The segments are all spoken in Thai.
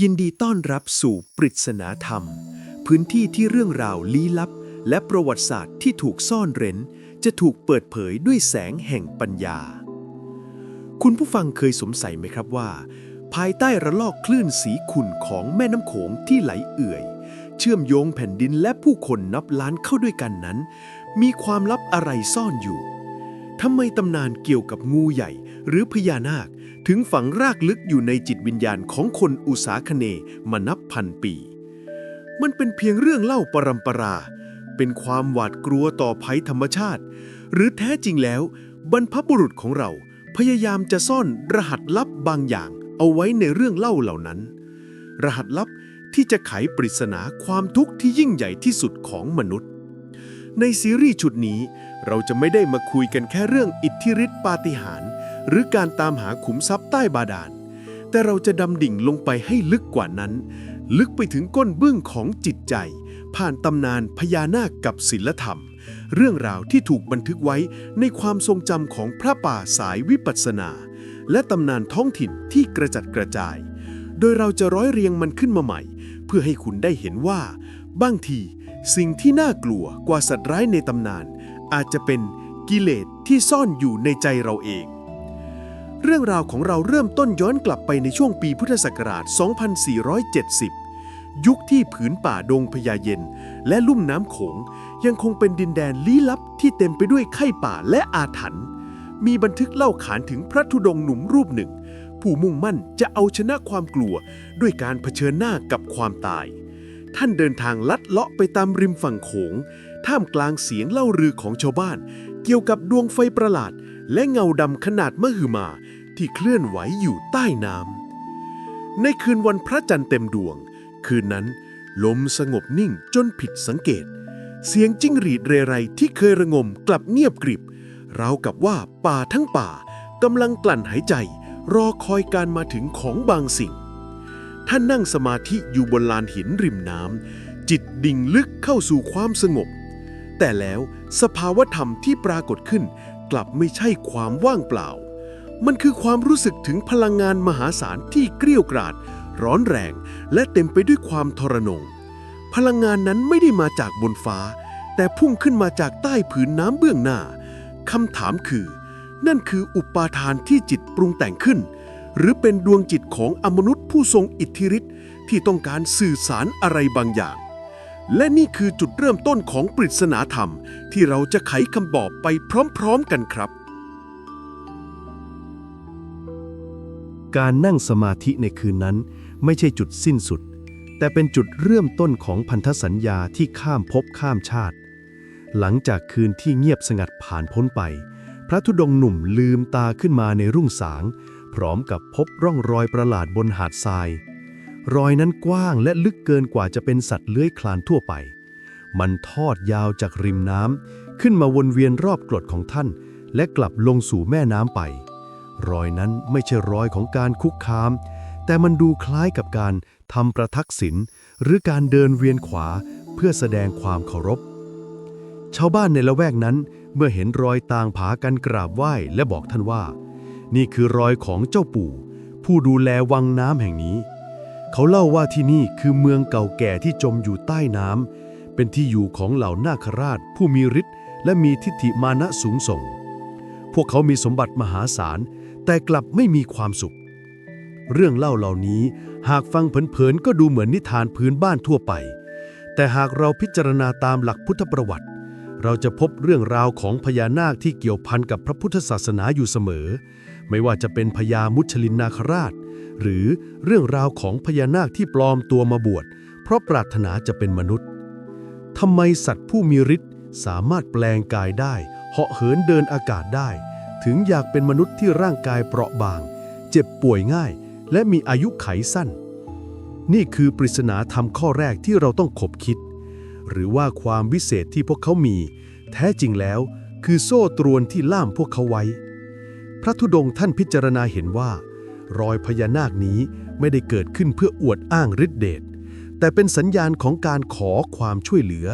ยินดีต้อนรับสู่ปริศนาธรรม พื้นที่ที่เรื่องราวลี้ลับ และประวัติศาสตร์ที่ถูกซ่อนเร้น จะถูกเปิดเผยด้วยแสงแห่งปัญญา คุณผู้ฟังเคยสงสัยไหมครับว่า ภายใต้ระลอกคลื่นสีขุ่นของแม่น้ำโขงที่ไหลเอื่อย เชื่อมโยงแผ่นดินและผู้คนนับล้านเข้าด้วยกันนั้น มีความลับอะไรซ่อนอยู่ทำไมตำนานเกี่ยวกับงูใหญ่ หรือพญานาค ถึงฝังรากลึกอยู่ในจิตวิญญาณของคนอุษาคเนมานับพันปี มันเป็นเพียงเรื่องเล่าปรำปรา เป็นความหวาดกลัวต่อภัยธรรมชาติ หรือแท้จริงแล้ว บรรพบุรุษของเราพยายามจะซ่อนรหัสลับบางอย่างเอาไว้ในเรื่องเล่าเหล่านั้น รหัสลับที่จะไขปริศนาความทุกข์ที่ยิ่งใหญ่ที่สุดของมนุษย์ ในซีรีส์ชุดนี้เราจะไม่ได้มาคุยกันแค่เรื่องอิทธิฤทธิปาฏิหาริย์ หรือการตามหาขุมทรัพย์ใต้บาดาล แต่เราจะดำดิ่งลงไปให้ลึกกว่านั้น ลึกไปถึงก้นเบื้องของจิตใจ ผ่านตำนานพญานาคกับศิลธรรม เรื่องราวที่ถูกบันทึกไว้ในความทรงจำของพระป่าสายวิปัสสนา และตำนานท้องถิ่นที่กระจัดกระจาย โดยเราจะร้อยเรียงมันขึ้นมาใหม่ เพื่อให้คุณได้เห็นว่า บางที สิ่งที่น่ากลัวกว่าสัตว์ร้ายในตำนาน อาจจะเป็นกิเลสที่ซ่อนอยู่ในใจเราเอง เรื่องราวของเราเริ่มต้นย้อนกลับไปในช่วงปีพุทธศักราช 2470 ยุคที่ผืนป่าดงพญาเย็น และลุ่มน้ำโขง ยังคงเป็นดินแดนลี้ลับที่เต็มไปด้วยไข้ป่าและอาถรรพ์ มีบันทึกเล่าขานถึงพระธุดงค์หนุ่มรูปหนึ่ง ผู้มุ่งมั่นจะเอาชนะความกลัว ด้วยการเผชิญหน้ากับความตาย ท่านเดินทางลัดเลาะไปตามริมฝั่งโขง ท่ามกลางเสียงเล่าลือของชาวบ้าน เกี่ยวกับดวงไฟประหลาดและเงาดำขนาดมหึมา ที่เคลื่อนไหวอยู่ใต้น้ำในคืนวันพระจันทร์เต็มดวง คืนนั้น ลมสงบนิ่งจนผิดสังเกต เสียงจิ้งหรีดเรไรที่เคยระงมกลับเงียบกริบราวกับว่าป่าทั้งป่ากำลังกลั่นหายใจ รอคอยการมาถึงของบางสิ่ง ท่านนั่งสมาธิอยู่บนลานหินริมน้ำจิตดิ่งลึกเข้าสู่ความสงบ แต่แล้วสภาวธรรมที่ปรากฏขึ้นกลับไม่ใช่ความว่างเปล่า มันคือความรู้สึกถึงพลังงานมหาศาลที่เกลี้ยวกราดร้อนแรง และเต็มไปด้วยความทรนง พลังงานนั้นไม่ได้มาจากบนฟ้า แต่พุ่งขึ้นมาจากใต้ผืนน้ำเบื้องหน้าคำถามคือ นั่นคืออุปาทานที่จิตปรุงแต่งขึ้น หรือเป็นดวงจิตของอมนุษย์ผู้ทรงอิทธิฤทธิ์ที่ต้องการสื่อสารอะไรบางอย่าง และนี่คือจุดเริ่มต้นของปริศนาธรรม ที่เราจะไขคำตอบไปพร้อม ๆ กันครับ การนั่งสมาธิในคืนนั้นไม่ใช่จุดสิ้นสุด แต่เป็นจุดเริ่มต้นของพันธสัญญาที่ข้ามภพข้ามชาติ หลังจากคืนที่เงียบสงัดผ่านพ้นไป พระธุดงค์หนุ่มลืมตาขึ้นมาในรุ่งสาง พร้อมกับพบร่องรอยประหลาดบนหาดทราย รอยนั้นกว้างและลึกเกินกว่าจะเป็นสัตว์เลื้อยคลานทั่วไป มันทอดยาวจากริมน้ำขึ้นมาวนเวียนรอบกรดของท่าน และกลับลงสู่แม่น้ำไป รอยนั้นไม่ใช่รอยของการคุกคาม แต่มันดูคล้ายกับการทำประทักษิณหรือการเดินเวียนขวาเพื่อแสดงความเคารพ ชาวบ้านในละแวกนั้นเมื่อเห็นรอยต่างผากันกราบไหว้และบอกท่านว่า นี่คือรอยของเจ้าปู่ ผู้ดูแลวังน้ำแห่งนี้ เขาเล่าว่าที่นี่คือเมืองเก่าแก่ที่จมอยู่ใต้น้ำเป็นที่อยู่ของเหล่านาคราช ผู้มีฤทธิ์และมีทิฏฐิมานะสูงส่ง พวกเขามีสมบัติมหาศาล แต่กลับไม่มีความสุข เรื่องเล่าเหล่านี้หากฟังเผินๆก็ดูเหมือนนิทานพื้นบ้านทั่วไป แต่หากเราพิจารณาตามหลักพุทธประวัติ เราจะพบเรื่องราวของพญานาคที่เกี่ยวพันกับพระพุทธศาสนาอยู่เสมอ ไม่ว่าจะเป็นพญามุชลินนาคราช หรือเรื่องราวของพญานาคที่ปลอมตัวมาบวช เพราะปรารถนาจะเป็นมนุษย์ทำไมสัตว์ผู้มีฤทธิ์สามารถแปลงกายได้ เหาะเหินเดินอากาศได้ ถึงอยากเป็นมนุษย์ที่ร่างกายเปราะบาง เจ็บป่วยง่าย และมีอายุไขสั้น นี่คือปริศนาธรรมข้อแรกที่เราต้องขบคิด หรือว่าความวิเศษที่พวกเขามี แท้จริงแล้วคือโซ่ตรวนที่ล่ามพวกเขาไว้ พระธุดงท่านพิจารณาเห็นว่า รอยพญานาคนี้ไม่ได้เกิดขึ้นเพื่ออวดอ้างฤทธิเดชแต่เป็นสัญญาณของการขอความช่วยเหลือ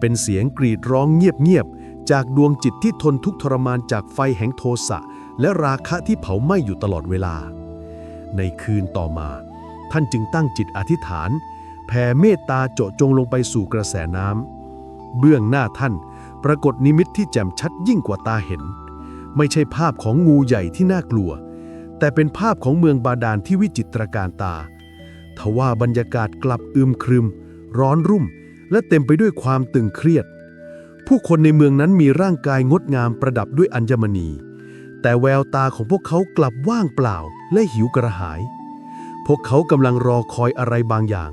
เป็นเสียงกรีดร้องเงียบๆ จากดวงจิตที่ทนทุกทรมานจากไฟแห่งโทสะ และราคะที่เผาไหม้อยู่ตลอดเวลา ในคืนต่อมา ท่านจึงตั้งจิตอธิษฐาน แผ่เมตตาเจาะจงลงไปสู่กระแสน้ำเบื้องหน้าท่าน ปรากฏนิมิตที่แจ่มชัดยิ่งกว่าตาเห็น ไม่ใช่ภาพของงูใหญ่ที่น่ากลัว แต่เป็นภาพของเมืองบาดาลที่วิจิตรการตาทว่าบรรยากาศกลับอึมครึม ร้อนรุ่ม และเต็มไปด้วยความตึงเครียด ผู้คนในเมืองนั้นมีร่างกายงดงามประดับด้วยอัญมณี แต่แววตาของพวกเขากลับว่างเปล่าและหิวกระหาย พวกเขากำลังรอคอยอะไรบางอย่าง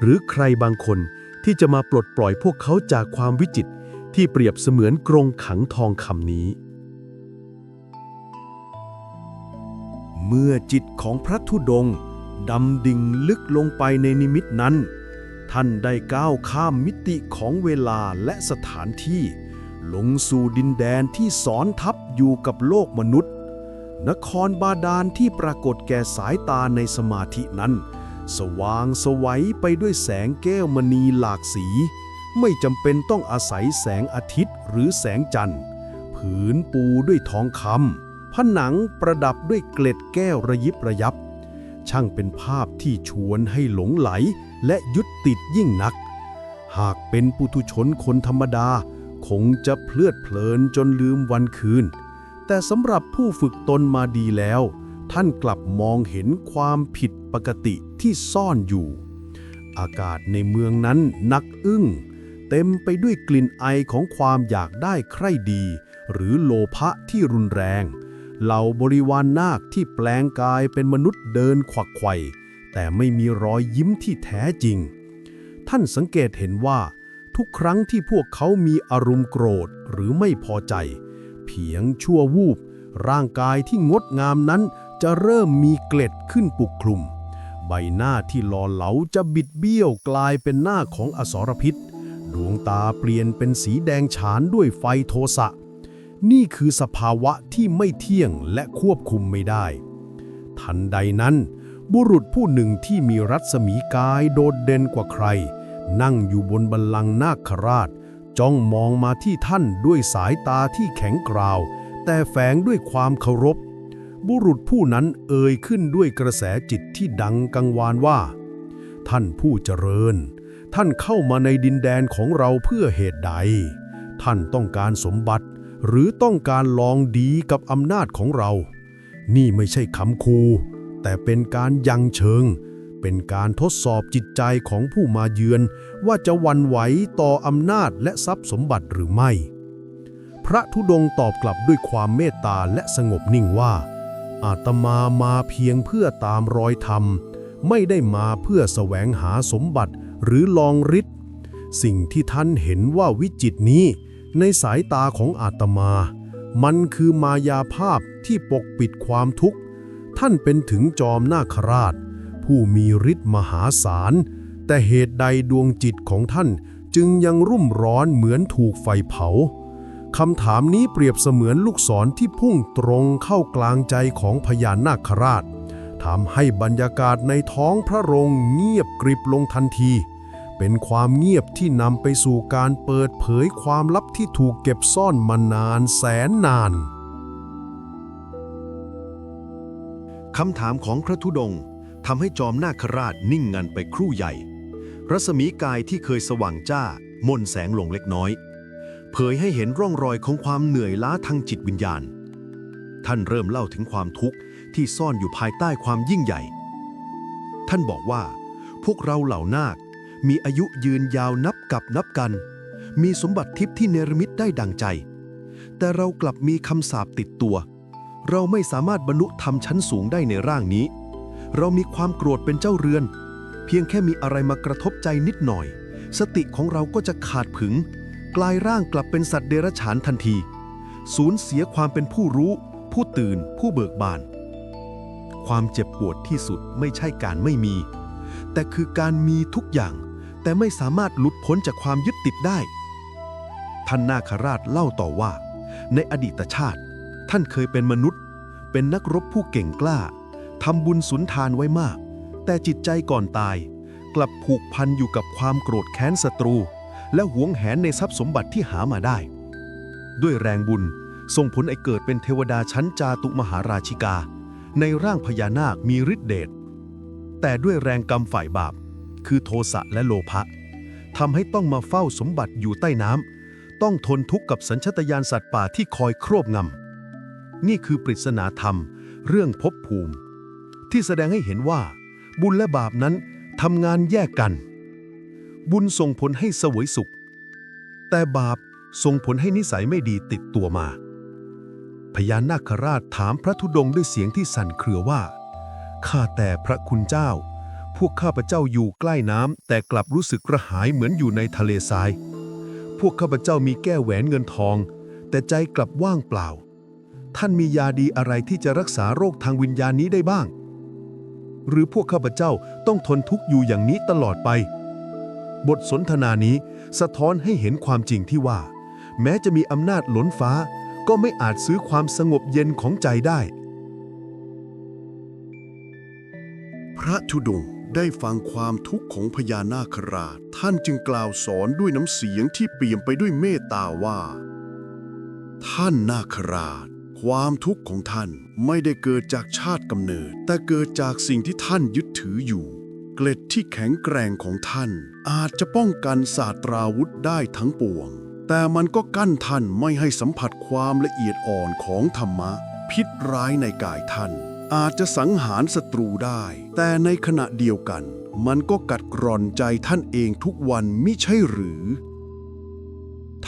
หรือใครบางคนที่จะมาปลดปล่อยพวกเขาจากความวิจิตที่เปรียบเสมือนกรงขังทองคำนี้ เมื่อจิตของพระธุดงค์ดำดิ่งลึกลงไปในนิมิตนั้น ท่านได้ก้าวข้ามมิติของเวลาและสถานที่ ลงสู่ดินแดนที่สอนทับอยู่กับโลกมนุษย์ นครบาดาลที่ปรากฏแก่สายตาในสมาธินั้น สว่างสวัยไปด้วยแสงแก้วมณีหลากสี ไม่จำเป็นต้องอาศัยแสงอาทิตย์หรือแสงจันทร์ ผืนปูด้วยทองคำผนังประดับด้วยเกล็ดแก้วระยิบระยับ ช่างเป็นภาพที่ชวนให้หลงไหล และยึดติดยิ่งนัก หากเป็นปุถุชนคนธรรมดา คงจะเพลิดเพลินจนลืมวันคืน แต่สำหรับผู้ฝึกตนมาดีแล้ว ท่านกลับมองเห็นความผิดปกติที่ซ่อนอยู่ อากาศในเมืองนั้นนักอึ้ง เต็มไปด้วยกลิ่นไอของความอยากได้ใคร่ดี หรือโลภะที่รุนแรงเหล่าบริวารนนาคที่แปลงกายเป็นมนุษย์เดินขวักไขว่ แต่ไม่มีรอยยิ้มที่แท้จริง ท่านสังเกตเห็นว่า ทุกครั้งที่พวกเขามีอารมณ์โกรธหรือไม่พอใจ เพียงชั่ววูบ ร่างกายที่งดงามนั้นจะเริ่มมีเกล็ดขึ้นปกคลุม ใบหน้าที่หล่อเหลาจะบิดเบี้ยวกลายเป็นหน้าของอสรพิษ ดวงตาเปลี่ยนเป็นสีแดงฉานด้วยไฟโทสะ นี่คือสภาวะที่ไม่เที่ยงและควบคุมไม่ได้ ทันใดนั้น บุรุษผู้หนึ่งที่มีรัศมีกายโดดเด่นกว่าใคร นั่งอยู่บนบัลลังก์นาคราช จ้องมองมาที่ท่านด้วยสายตาที่แข็งกร้าว แต่แฝงด้วยความเคารพ บุรุษผู้นั้นเอ่ยขึ้นด้วยกระแสจิตที่ดังกังวานว่า ท่านผู้เจริญ ท่านเข้ามาในดินแดนของเราเพื่อเหตุใด ท่านต้องการสมบัติ หรือต้องการลองดีกับอำนาจของเรา นี่ไม่ใช่คำคู แต่เป็นการยังเชิง เป็นการทดสอบจิตใจของผู้มาเยือน ว่าจะวันไหวต่ออำนาจและทรัพย์สมบัติหรือไม่ พระธุดงค์ตอบกลับด้วยความเมตตาและสงบนิ่งว่า อาตมามาเพียงเพื่อตามรอยธรรม ไม่ได้มาเพื่อแสวงหาสมบัติหรือลองฤทธิ์สิ่งที่ท่านเห็นว่าวิจิตนี้ ในสายตาของอาตมา มันคือมายาภาพที่ปกปิดความทุกข์ ท่านเป็นถึงจอมนาคราช ผู้มีฤทธิ์มหาศาล แต่เหตุใดดวงจิตของท่านจึงยังรุ่มร้อนเหมือนถูกไฟเผาคำถามนี้เปรียบเสมือนลูกศรที่พุ่งตรงเข้ากลางใจของพญานาคราชทำให้บรรยากาศในท้องพระโรงเงียบกริบลงทันที เป็นความเงียบที่นำไปสู่การเปิดเผยความลับที่ถูกเก็บซ่อนมานานแสนนาน คำถามของพระธุดงค์ทำให้จอมนาคราชนิ่งงันไปครู่ใหญ่ รัศมีกายที่เคยสว่างจ้ามนแสงลงเล็กน้อย เผยให้เห็นร่องรอยของความเหนื่อยล้าทางจิตวิญญาณ ท่านเริ่มเล่าถึงความทุกข์ที่ซ่อนอยู่ภายใต้ความยิ่งใหญ่ ท่านบอกว่า พวกเราเหล่านาค มีอายุยืนยาวนับกับนับกัน มีสมบัติทิพย์ที่เนรมิตได้ดังใจ แต่เรากลับมีคำสาปติดตัวเเราไม่สามารถบรรลุธรรมชั้นสูงได้ในร่างนี้ เรามีความโกรธเป็นเจ้าเรือน เพียงแค่มีอะไรมากระทบใจนิดหน่อย สติของเราก็จะขาดผึง กลายร่างกลับเป็นสัตว์เดรัจฉานทันที สูญเสียความเป็นผู้รู้ ผู้ตื่น ผู้เบิกบาน ความเจ็บปวดที่สุดไม่ใช่การไม่มี แต่คือการมีทุกอย่าง แต่ไม่สามารถหลุดพ้นจากความยึดติดได้ท่านนาคราชเล่าต่อว่า ในอดีตชาติ ท่านเคยเป็นมนุษย์ เป็นนักรบผู้เก่งกล้าทำบุญสุนทานไว้มาก แต่จิตใจก่อนตาย กลับผูกพันอยู่กับความโกรธแค้นศัตรู และหวงแหนในทรัพย์สมบัติที่หามาได้ ด้วยแรงบุญส่งผลให้เกิดเป็นเทวดาชั้นจาตุมหาราชิกา ในร่างพญานาคมีฤทธิเดชแต่ด้วยแรงกรรมฝ่ายบาป คือโทสะและโลภะทำให้ต้องมาเฝ้าสมบัติอยู่ใต้น้ำต้องทนทุกข์กับสัญชตาตญาณสัตว์ป่าที่คอยครอบงำ นี่คือปริศนาธรรม เรื่องภพภูมิ ที่แสดงให้เห็นว่า บุญและบาปนั้นทำงานแยกกัน บุญส่งผลให้สวยสุข แต่บาปส่งผลให้นิสัยไม่ดีติดตัวมา พญานาคราชถามพระธุดงค์ด้วยเสียงที่สั่นเครือว่า ข้าแต่พระคุณเจ้า พวกข้าพเจ้าอยู่ใกล้น้ำแต่กลับรู้สึกกระหายเหมือนอยู่ในทะเลทราย พวกข้าพเจ้ามีแก้วแหวนเงินทอง แต่ใจกลับว่างเปล่า ท่านมียาดีอะไรที่จะรักษาโรคทางวิญญาณนี้ได้บ้าง หรือพวกข้าพเจ้าต้องทนทุกข์อยู่อย่างนี้ตลอดไป บทสนทนานี้สะท้อนให้เห็นความจริงที่ว่า แม้จะมีอำนาจล้นฟ้า ก็ไม่อาจซื้อความสงบเย็นของใจได้ พระธุดงค์ได้ฟังความทุกข์ของพญานาคราช ท่านจึงกล่าวสอนด้วยน้ำเสียงที่เปี่ยมไปด้วยเมตตาว่า ท่านนาคราช ความทุกข์ของท่านไม่ได้เกิดจากชาติกำเนิด แต่เกิดจากสิ่งที่ท่านยึดถืออยู่ เกล็ดที่แข็งแกร่งของท่าน อาจจะป้องกันศาสตราวุธได้ทั้งปวง แต่มันก็กั้นท่านไม่ให้สัมผัสความละเอียดอ่อนของธรรมะ พิษร้ายในกายท่าน อาจจะสังหารศัตรูได้ แต่ในขณะเดียวกัน มันก็กัดกร่อนใจท่านเองทุกวันมิใช่หรือ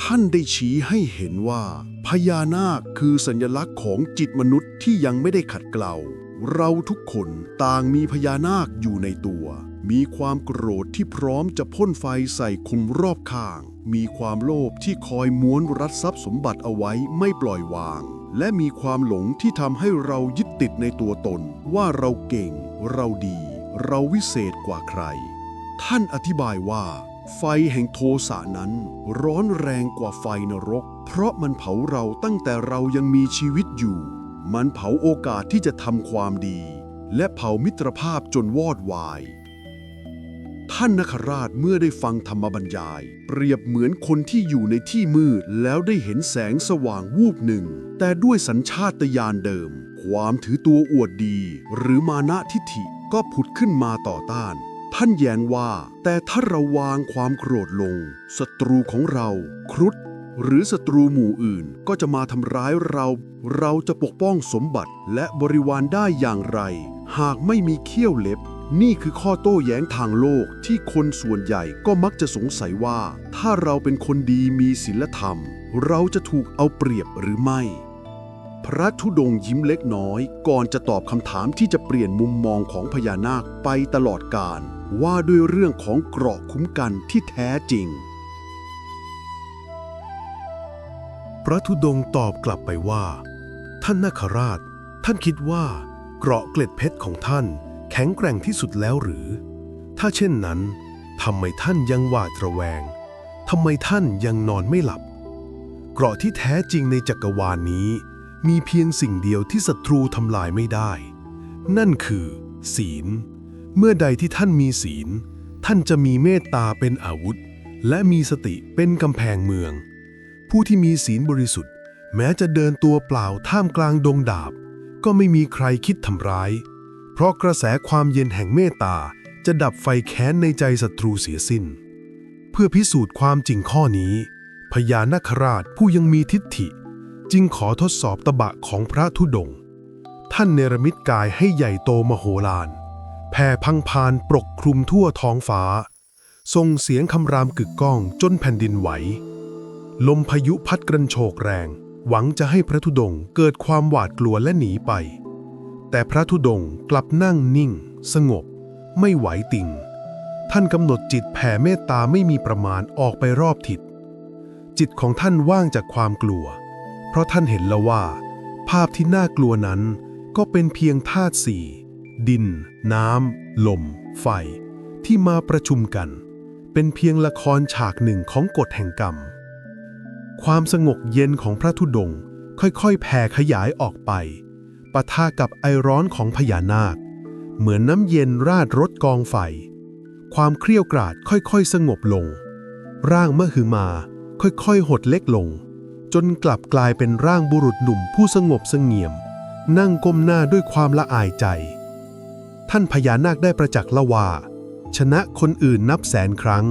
ท่านได้ชี้ให้เห็นว่า พญานาคคือสัญลักษณ์ของจิตมนุษย์ที่ยังไม่ได้ขัดเกลาเราทุกคนต่างมีพญานาคอยู่ในตัว มีความโกรธที่พร้อมจะพ่นไฟใส่คุมรอบข้าง มีความโลภที่คอยม้วนรัดทรัพย์สมบัติเอาไว้ไม่ปล่อยวาง และมีความหลงที่ทำให้เรายึดติดในตัวตน ว่าเราเก่ง เราดี เราวิเศษกว่าใคร ท่านอธิบายว่า ไฟแห่งโทสะนั้น ร้อนแรงกว่าไฟนรก เพราะมันเผาเราตั้งแต่เรายังมีชีวิตอยู่ มันเผาโอกาสที่จะทำความดี และเผามิตรภาพจนวอดวาย ท่านนคราชเมื่อได้ฟังธรรมบรรยาย เปรียบเหมือนคนที่อยู่ในที่มืดแล้วได้เห็นแสงสว่างวูบหนึ่ง แต่ด้วยสัญชาตญาณเดิม ความถือตัวอวดดี หรือมานะทิฐิก็ผุดขึ้นมาต่อต้าน ท่านแย้งว่า แต่ถ้าเราวางความโกรธลงศัตรูของเราครุฑหรือศัตรูหมู่อื่นก็จะมาทำร้ายเรา เราจะปกป้องสมบัติและบริวารได้อย่างไร หากไม่มีเขี้ยวเล็บ นี่คือข้อโต้แย้งทางโลกที่คนส่วนใหญ่ก็มักจะสงสัยว่า ถ้าเราเป็นคนดีมีศีลธรรม เราจะถูกเอาเปรียบหรือไม่ พระธุดงยิ้มเล็กน้อย ก่อนจะตอบคำถามที่จะเปลี่ยนมุมมองของพญานาคไปตลอดกาล ว่าด้วยเรื่องของเกราะคุ้มกันที่แท้จริง พระธุดงตอบกลับไปว่า ท่านนาคราช ท่านคิดว่า เกราะเกล็ดเพชรของท่าน แข็งแกร่งที่สุดแล้วหรือ ถ้าเช่นนั้นทำไมท่านยังหวาดระแวงทำไมท่านยังนอนไม่หลับ เกราะที่แท้จริงในจักรวาลนี้ มีเพียงสิ่งเดียวที่ศัตรูทำลายไม่ได้ นั่นคือ ศีล เมื่อใดที่ท่านมีศีล ท่านจะมีเมตตาเป็นอาวุธ และมีสติเป็นกำแพงเมือง ผู้ที่มีศีลบริสุทธิ์ แม้จะเดินตัวเปล่าท่ามกลางดงดาบ ก็ไม่มีใครคิดทำร้าย เพราะกระแสความเย็นแห่งเมตตาจะดับไฟแค้นในใจศัตรูเสียสิ้น เพื่อพิสูจน์ความจริงข้อนี้ พญานาคราชผู้ยังมีทิฏฐิ จึงขอทดสอบตะบะของพระธุดงค์ท่านเนรมิตกายให้ใหญ่โตมโหฬาร แผ่พังพานปกคลุมทั่วท้องฟ้า ส่งเสียงคำรามกึกก้องจนแผ่นดินไหว ลมพายุพัดกระโชกแรง หวังจะให้พระธุดงค์เกิดความหวาดกลัวและหนีไป แต่พระธุดงค์กลับนั่งนิ่ง สงบ ไม่ไหวติงท่านกำหนดจิตแผ่เมตตาไม่มีประมาณออกไปรอบทิศจิตของท่านว่างจากความกลัว เพราะท่านเห็นแล้วว่า ภาพที่น่ากลัวนั้นก็เป็นเพียงธาตุสี่ดินน้ำ ลม ไฟ ที่มาประชุมกัน เป็นเพียงละครฉากหนึ่งของกฎแห่งกรรม ความสงบเย็นของพระธุดงค์ค่อยๆ แผ่ขยายออกไป ปะทะกับไอร้อนของพญานาค เหมือนน้ำเย็นราดรถกองไฟ ความเครียวกราดค่อยๆ สงบลง ร่างมหึมาค่อยๆ หดเล็กลง จนกลับกลายเป็นร่างบุรุษหนุ่มผู้สงบเสงี่ยม นั่งก้มหน้าด้วยความละอายใจ ท่านพญานาคได้ประจักษ์ละว่า ชนะคนอื่นนับแสนครั้ง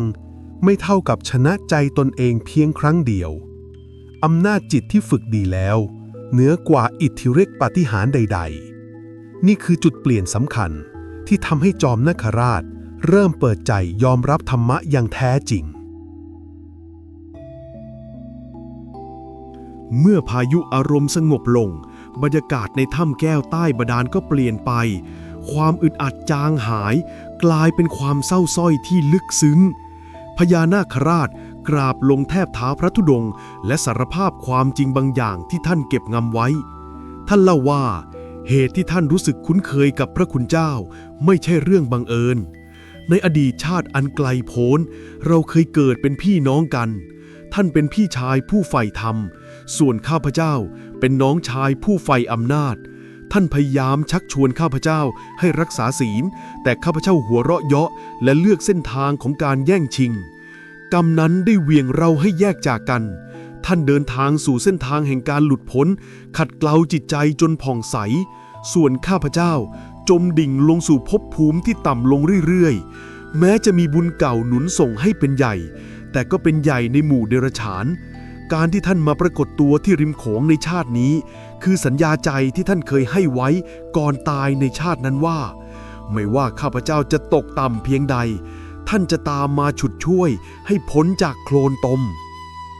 ไม่เท่ากับชนะใจตนเองเพียงครั้งเดียว อำนาจจิตที่ฝึกดีแล้ว เหนือกว่าอิทธิฤทธิปฏิหารใด ๆ นี่คือจุดเปลี่ยนสำคัญที่ทำให้จอมนาคราช เริ่มเปิดใจยอมรับธรรมะอย่างแท้จริง เมื่อพายุอารมณ์สงบลง บรรยากาศในถ้ำแก้วใต้บาดาลก็เปลี่ยนไป ความอึดอัดจางหาย กลายเป็นความเศร้าส้อยที่ลึกซึ้ง พญานาคราชกราบลงแทบเท้าพระธุดงค์และสารภาพความจริงบางอย่างที่ท่านเก็บงำไว้ ท่านเล่าว่า เหตุที่ท่านรู้สึกคุ้นเคยกับพระคุณเจ้า ไม่ใช่เรื่องบังเอิญ ในอดีตชาติอันไกลโพ้น เราเคยเกิดเป็นพี่น้องกัน ท่านเป็นพี่ชายผู้ใฝ่ธรรม ส่วนข้าพเจ้าเป็นน้องชายผู้ใฝ่อำนาจ ท่านพยายามชักชวนข้าพเจ้าให้รักษาศีล แต่ข้าพเจ้าหัวเราะเยาะและเลือกเส้นทางของการแย่งชิง กรรมนั้นได้เวียงเราให้แยกจากกัน ท่านเดินทางสู่เส้นทางแห่งการหลุดพ้น ขัดเกลาจิตใจจนผ่องใส ส่วนข้าพเจ้าจมดิ่งลงสู่ภพภูมิที่ต่ำลงเรื่อยๆ แม้จะมีบุญเก่าหนุนส่งให้เป็นใหญ่ แต่ก็เป็นใหญ่ในหมู่เดรัจฉาน การที่ท่านมาปรากฏตัวที่ริมโขงในชาตินี้ คือสัญญาใจที่ท่านเคยให้ไว้ก่อนตายในชาตินั้นว่า ไม่ว่าข้าพเจ้าจะตกต่ำเพียงใด ท่านจะตามมาฉุดช่วยให้พ้นจากโคลนตม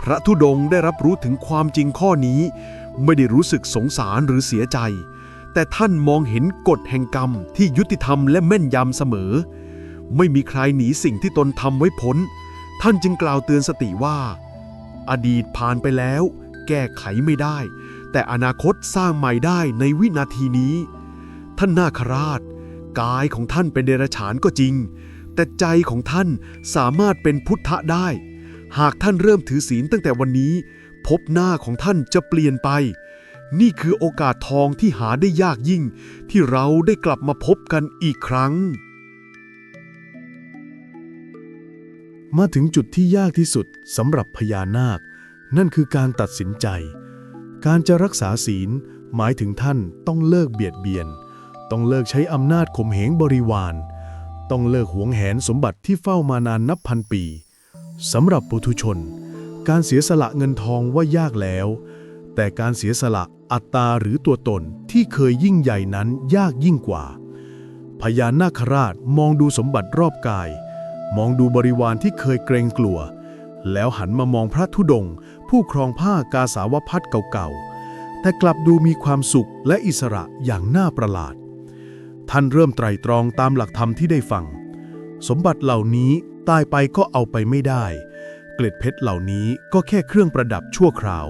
พระธุดงค์ได้รับรู้ถึงความจริงข้อนี้ ไม่ได้รู้สึกสงสารหรือเสียใจ แต่ท่านมองเห็นกฎแห่งกรรมที่ยุติธรรมและแม่นยำเสมอ ไม่มีใครหนีสิ่งที่ตนทำไว้พ้น ท่านจึงกล่าวเตือนสติว่า อดีตผ่านไปแล้ว แก้ไขไม่ได้ แต่อนาคตสร้างใหม่ได้ในวินาทีนี้ ท่านนาคราช กายของท่านเป็นเดรัจฉานก็จริง แต่ใจของท่านสามารถเป็นพุทธะได้ หากท่านเริ่มถือศีลตั้งแต่วันนี้ พบหน้าของท่านจะเปลี่ยนไป นี่คือโอกาสทองที่หาได้ยากยิ่ง ที่เราได้กลับมาพบกันอีกครั้ง มาถึงจุดที่ยากที่สุดสำหรับพญานาค นั่นคือการตัดสินใจ การจะรักษาศีลหมายถึงท่านต้องเลิกเบียดเบียน ต้องเลิกใช้อำนาจข่มเหงบริวาร ต้องเลิกหวงแหนสมบัติที่เฝ้ามานานนับพันปีสำหรับปุถุชน การเสียสละเงินทองว่ายากแล้ว แต่การเสียสละอัตตาหรือตัวตนที่เคยยิ่งใหญ่นั้นยากยิ่งกว่า พญานาคราชมองดูสมบัติรอบกาย มองดูบริวารที่เคยเกรงกลัว แล้วหันมามองพระธุดงค์ ผู้ครองผ้ากาสาวพัดเก่าๆ แต่กลับดูมีความสุขและอิสระอย่างน่าประหลาด ท่านเริ่มไตรตรองตามหลักธรรมที่ได้ฟัง สมบัติเหล่านี้ตายไปก็เอาไปไม่ได้ เกล็ดเพชรเหล่านี้ก็แค่เครื่องประดับชั่วคราว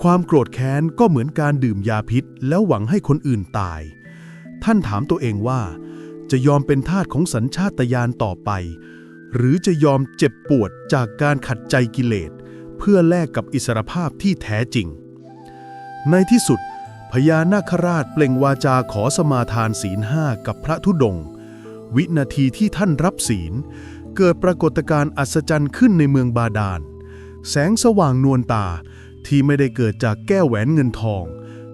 ความโกรธแค้นก็เหมือนการดื่มยาพิษ แล้วหวังให้คนอื่นตาย ท่านถามตัวเองว่า จะยอมเป็นทาสของสัญชาตญาณต่อไป หรือจะยอมเจ็บปวดจากการขัดใจกิเลส เพื่อแลกกับอิสรภาพที่แท้จริง ในที่สุด พญานาคราชเปล่งวาจาขอสมาทานศีลห้ากับพระธุดงค์วินาทีที่ท่านรับศีล เกิดปรากฏการณ์อัศจรรย์ขึ้นในเมืองบาดาล แสงสว่างนวลตาที่ไม่ได้เกิดจากแก้วแหวนเงินทอง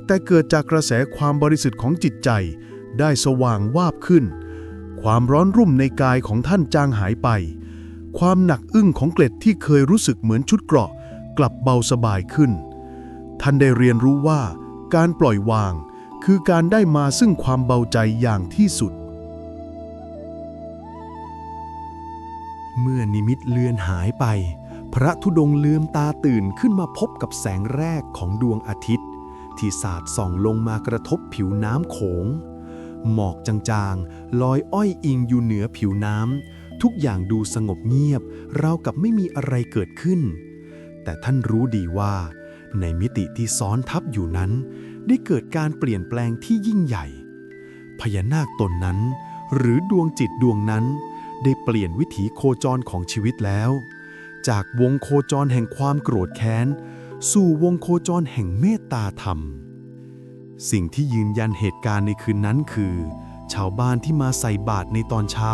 แต่เกิดจากกระแสความบริสุทธิ์ของจิตใจ ได้สว่างวาบขึ้น ความร้อนรุ่มในกายของท่านจางหายไป ความหนักอึ้งของเกล็ดที่เคยรู้สึกเหมือนชุดเกราะ กลับเบาสบายขึ้น ท่านได้เรียนรู้ว่า การปล่อยวาง คือการได้มาซึ่งความเบาใจอย่างที่สุด เมื่อนิมิตเลือนหายไป พระธุดงค์ลืมตาตื่นขึ้นมาพบกับแสงแรกของดวงอาทิตย์ ที่สาดส่องลงมากระทบผิวน้ำโขง หมอกจางๆลอยอ้อยอิงอยู่เหนือผิวน้ำ ทุกอย่างดูสงบเงียบ ราวกับไม่มีอะไรเกิดขึ้น แต่ท่านรู้ดีว่า ในมิติที่ซ้อนทับอยู่นั้น ได้เกิดการเปลี่ยนแปลงที่ยิ่งใหญ่ พญานาคตนนั้น หรือดวงจิตดวงนั้น ได้เปลี่ยนวิถีโคจรของชีวิตแล้ว จากวงโคจรแห่งความโกรธแค้น สู่วงโคจรแห่งเมตตาธรรม สิ่งที่ยืนยันเหตุการณ์ในคืนนั้นคือชาวบ้านที่มาใส่บาตรในตอนเช้า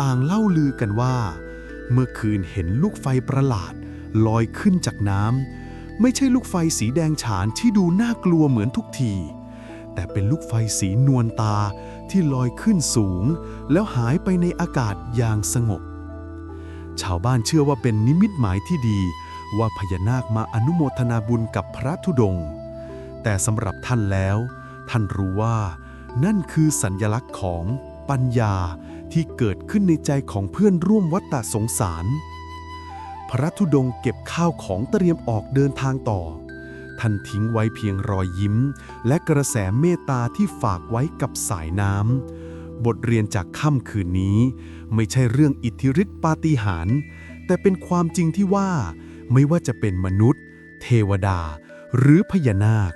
ต่างเล่าลือกันว่า เมื่อคืนเห็นลูกไฟประหลาด ลอยขึ้นจากน้ำไม่ใช่ลูกไฟสีแดงฉานที่ดูน่ากลัวเหมือนทุกที แต่เป็นลูกไฟสีนวลตาที่ลอยขึ้นสูง แล้วหายไปในอากาศอย่างสงบ ชาวบ้านเชื่อว่าเป็นนิมิตหมายที่ดีว่าพญานาคมาอนุโมทนาบุญกับพระธุดงค์แต่สำหรับท่านแล้ว ท่านรู้ว่า นั่นคือสัญญลักษณ์ของปัญญา ที่เกิดขึ้นในใจของเพื่อนร่วมวัฏฏะสงสาร พระธุดงค์เก็บข้าวของเตรียมออกเดินทางต่อ ท่านทิ้งไว้เพียงรอยยิ้ม และกระแสเมตตาที่ฝากไว้กับสายน้ำ บทเรียนจากค่ำคืนนี้ ไม่ใช่เรื่องอิทธิฤทธิปาฏิหาริย์แต่เป็นความจริงที่ว่า ไม่ว่าจะเป็นมนุษย์ เทวดา หรือพญานาค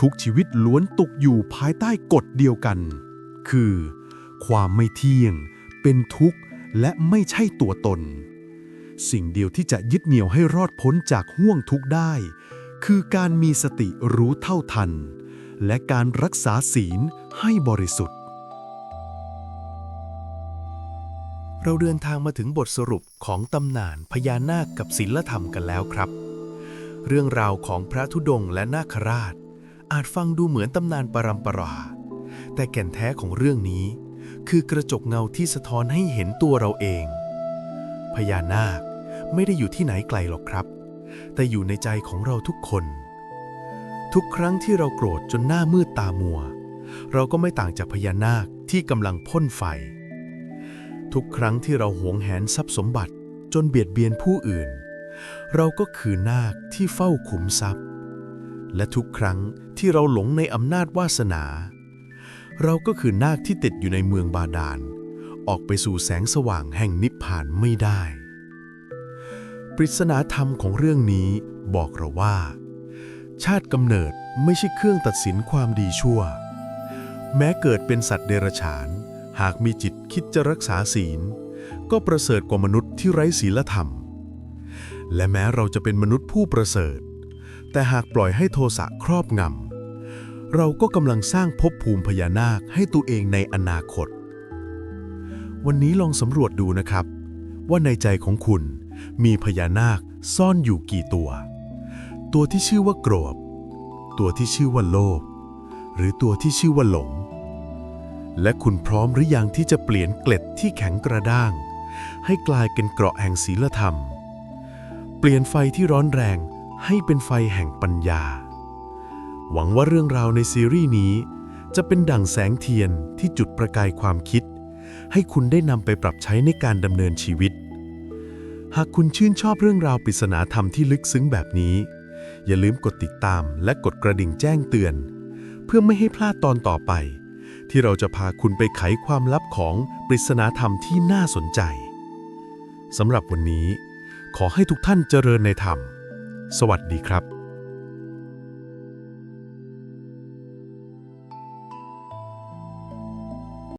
ทุกชีวิตล้วนตกอยู่ภายใต้กฎเดียวกัน คือ ความไม่เที่ยง เป็นทุกข์ และไม่ใช่ตัวตน สิ่งเดียวที่จะยึดเหนี่ยวให้รอดพ้นจากห่วงทุกข์ได้ คือการมีสติรู้เท่าทัน และการรักษาศีลให้บริสุทธิ์ เราเดินทางมาถึงบทสรุปของตำนานพญานาคกับศีลธรรมกันแล้วครับ เรื่องราวของพระธุดงค์และนาคราช อาจฟังดูเหมือนตำนานปรำปราแต่แก่นแท้ของเรื่องนี้ คือกระจกเงาที่สะท้อนให้เห็นตัวเราเอง พญานาคไม่ได้อยู่ที่ไหนไกลหรอกครับ แต่อยู่ในใจของเราทุกคน ทุกครั้งที่เราโกรธจนหน้ามืดตามัว เราก็ไม่ต่างจากพญานาคที่กำลังพ่นไฟ ทุกครั้งที่เราหวงแหนทรัพย์สมบัติจนเบียดเบียนผู้อื่น เราก็คือนาคที่เฝ้าขุมทรัพย์ และทุกครั้งที่เราหลงในอำนาจวาสนา เราก็คือนาคที่ติดอยู่ในเมืองบาดาล ออกไปสู่แสงสว่างแห่งนิพพานไม่ได้ ปริศนาธรรมของเรื่องนี้บอกเราว่า ชาติกำเนิดไม่ใช่เครื่องตัดสินความดีชั่ว แม้เกิดเป็นสัตว์เดรัจฉาน หากมีจิตคิดจะรักษาศีล ก็ประเสริฐกว่ามนุษย์ที่ไร้ศีลธรรม และแม้เราจะเป็นมนุษย์ผู้ประเสริฐ แต่หากปล่อยให้โทสะครอบงำ เราก็กำลังสร้างภพภูมิพญานาคให้ตัวเองในอนาคต วันนี้ลองสำรวจดูนะครับ ว่าในใจของคุณมีพญานาคซ่อนอยู่กี่ตัว ตัวที่ชื่อว่าโกรธ ตัวที่ชื่อว่าโลภ หรือตัวที่ชื่อว่าหลง และคุณพร้อมหรือยังที่จะเปลี่ยนเกล็ดที่แข็งกระด้าง ให้กลายเป็นเกราะแห่งศีลธรรม เปลี่ยนไฟที่ร้อนแรงให้เป็นไฟแห่งปัญญา หวังว่าเรื่องราวในซีรีส์นี้ จะเป็นดั่งแสงเทียนที่จุดประกายความคิด ให้คุณได้นำไปปรับใช้ในการดำเนินชีวิต หากคุณชื่นชอบเรื่องราวปริศนาธรรมที่ลึกซึ้งแบบนี้ อย่าลืมกดติดตามและกดกระดิ่งแจ้งเตือน เพื่อไม่ให้พลาดตอนต่อไป ที่เราจะพาคุณไปไขความลับของปริศนาธรรมที่น่าสนใจสำหรับวันนี้ ขอให้ทุกท่านเจริญในธรรม สวัสดีครับ